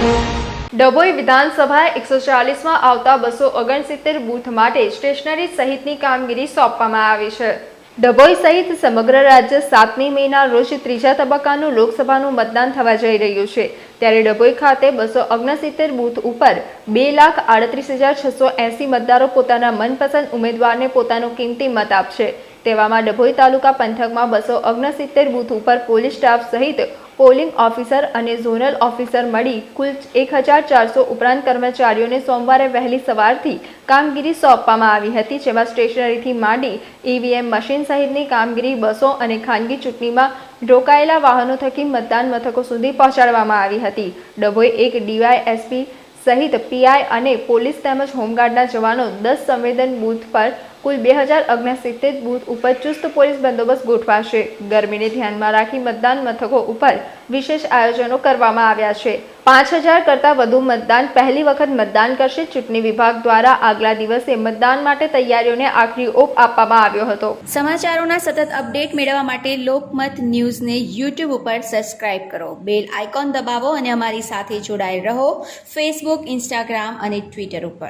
ડભોઈ વિધાનસભા એકસો ચાલીસમાં આવતા બસો ઓગણસિત્તેર બૂથ માટે સ્ટેશનરી સહિતની કામગીરી સોંપવામાં આવી છે. ડભોઈ સહિત સમગ્ર રાજ્ય સાતમી મેના રોજ ત્રીજા તબક્કાનું લોકસભાનું મતદાન થવા જઈ રહ્યું છે. ત્યારે ડભોઈ ખાતે બસો ઓગણસિત્તેર બૂથ ઉપર બે લાખ આડત્રીસ હજાર છસો એંસી મતદારો પોતાના મનપસંદ ઉમેદવારને પોતાનો કિંમતી મત આપશે. તેવામાં ડભોઈ તાલુકા પંથકમાં બસો ઓગણસિત્તેર બૂથ ઉપર પોલીસ સ્ટાફ સહિત પોલિંગ ઓફિસર અને ઝોનલ ઓફિસર મળી કુલ એક હજાર ચારસો ઉપરાંત કર્મચારીઓને સોમવારે વહેલી સવારથી કામગીરી સોંપવામાં આવી હતી, જેમાં સ્ટેશનરીથી માંડી ઈવીએમ મશીન સહિતની કામગીરી, બસો અને ખાનગી ચૂંટણીમાં રોકાયેલા વાહનો થકી મતદાન મથકો સુધી પહોંચાડવામાં આવી હતી. ડભોઈ એક ડીવાયએસપી સહિત પીઆઈ અને પોલીસ તેમજ હોમગાર્ડના જવાનો દસ સંવેદન બૂથ પર કુલ બે હજાર ઓગણસિત્તેર બૂથ ઉપર ચુસ્ત પોલીસ બંદોબસ્ત ગોઠવાશે. ગરમીને ધ્યાનમાં રાખી મતદાન મથકો ઉપર વિશેષ આયોજનો કરવામાં આવ્યા છે. પાંચ હજાર કરતાં વધુ મતદાન પહેલી વખત મતદાન કરશે. ચૂંટણી વિભાગ દ્વારા આગલા દિવસે મતદાન માટે તૈયારીઓને આખરી ઓપ આપવામાં આવ્યો હતો. સમાચારોના સતત અપડેટ મેળવવા માટે લોકમત ન્યૂઝને યુટ્યુબ ઉપર સબસ્ક્રાઇબ કરો. બેલ આઇકોન દબાવો અને અમારી સાથે જોડાયેલ રહો. ફેસબુક, ઇન્સ્ટાગ્રામ અને ટ્વિટર ઉપર.